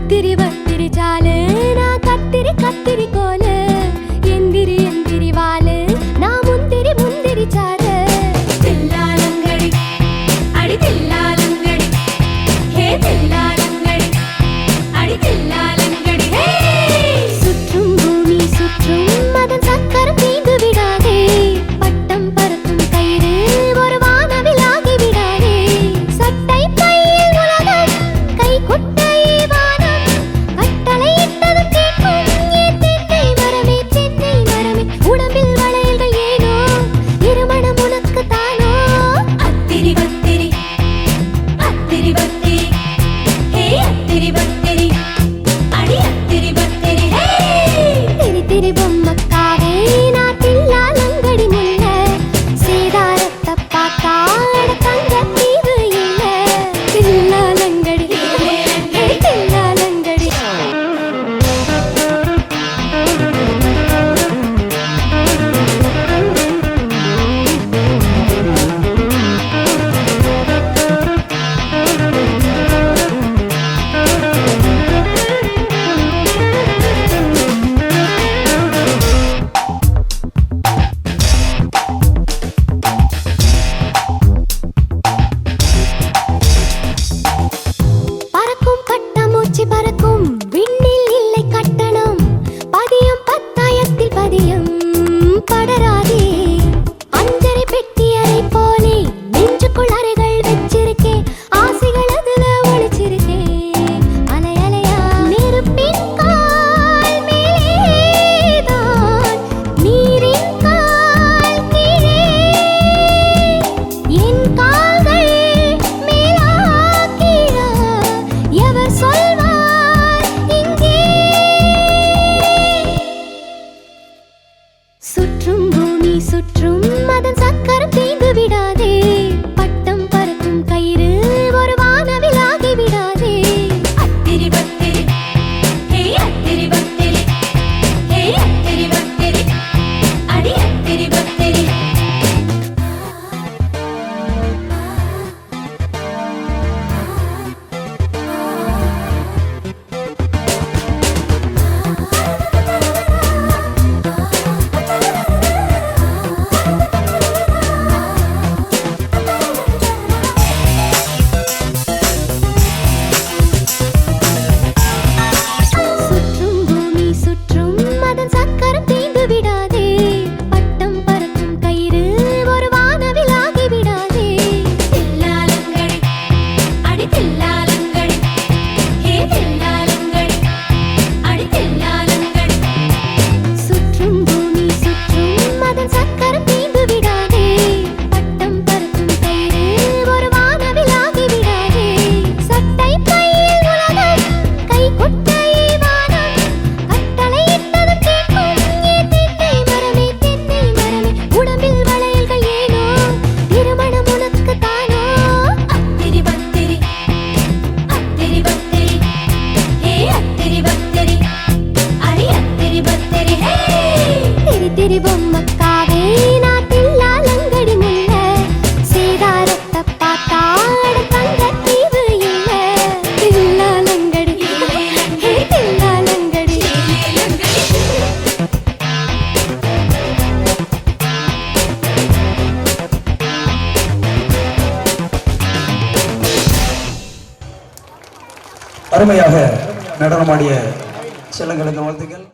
கத்திரி வத்திரி சாலு நான் கத்திரி கத்திரி கோல அருமையாக நடனமாடிய செல்லங்களுக்கு வாழ்த்துக்கள்.